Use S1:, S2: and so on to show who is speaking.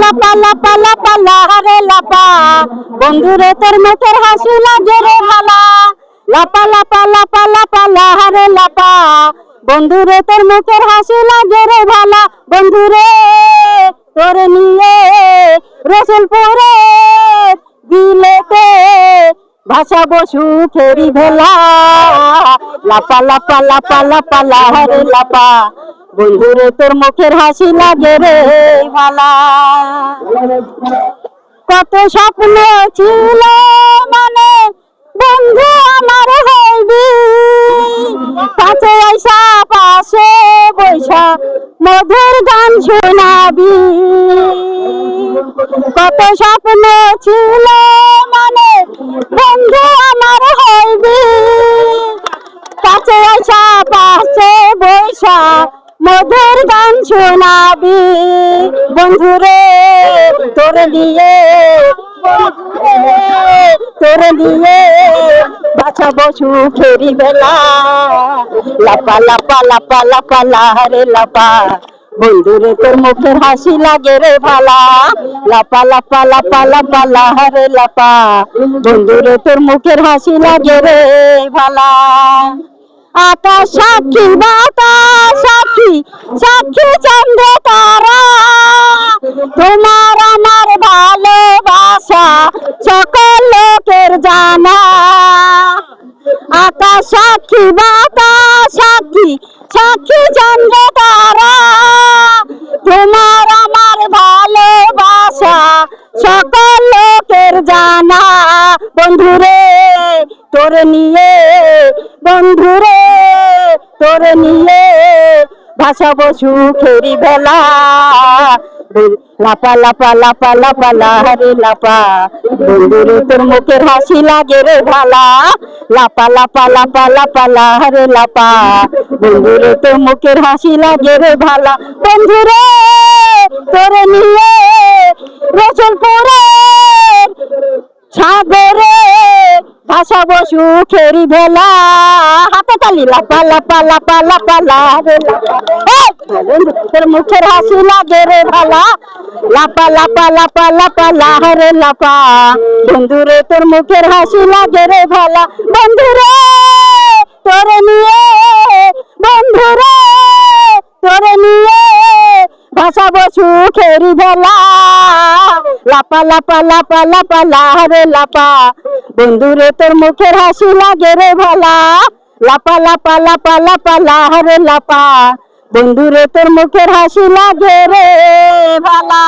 S1: লাপা লাপা লাহারে লাপা। বন্ধুরে, তোর মুখের হাসি লাগে রে ভালা লাহারে লাপা বন্ধুরে, তোর মুখের ভালা বন্ধুরে নিয়ে রসুলপুরে বিলেতে ভাষা বসু ফেরি ভেলা। লাপা লাপা লাপা লাপা লাহারে লাপা। বন্ধুরে তোর মুখের হাসি লাগে রে ভালা কত স্বপ্ন ছিল মানে বন্ধু আমার হইবি। কাছে আইসা পাশে বৈশা মধুর গান শোনাবি। কত স্বপ্ন ছিল মানে বন্ধু শোনাবি বন্ধুরে, তোর দিয়ে তোর দিয়ে বাছা বসু ফেরি বেলা। লাপা লাপা লাপা লাপা লাহারে লাপা। বন্ধুরে, তোর মুখের হাসি লাগে রে ভালা। লাপা লাপা লাপা লাপা লাহারে লাপা। বন্ধুরে, তোর মুখের হাসি লাগে রে ভালা। আকাশ সাক্ষী বাতাস সাক্ষী চন্দ্র তারা তোমার আমার ভালোবাসা সকল লোকের জানা। আকাশ সাক্ষী, বাতাস সাক্ষী সাক্ষী চন্দ্র তারা তোমার আমার ভালোবাসা সকল লোকের জানা। বন্ধুরে, তোর নিয়ে, বন্ধুরে, তোর নিয়ে ভাষা বসু খেরি বেলা লাপা লাপা লাপা লাপা, লাহারে, লাপা। বন্ধুরে তোর মুখের হাসি লাগে রে ভালা। লাপা লাপা লাপা লাপা, লাহারে, লাপা। বন্ধুরে তোর মুখের হাসি লাগে রে ভালা। বন্ধুরে, তোর নিয়ে ভেলা হাতে তালি লাপা লাপা লাপা লাপা তোর মুখের হাসি লাগে রে ভালা লাপা লাপা লাপা লাপা লাহারে লাপা বন্ধুরে তোর মুখের হাসি লাগে রে ভালা বন্ধুরে তোর নিয়ে বন্ধুরে তোর নিয়ে ভাষা বসু খেরি ভেলা লাপা লাপা লাপা লাপা লাহারে লাপা বন্ধুরে তোর মুখের হাসি লাগে রে ভালা। লাপা লাপা লাপা লাপা লাহারে লাপা। বন্ধুরে তোর মুখের হাসি লাগে রে ভালা।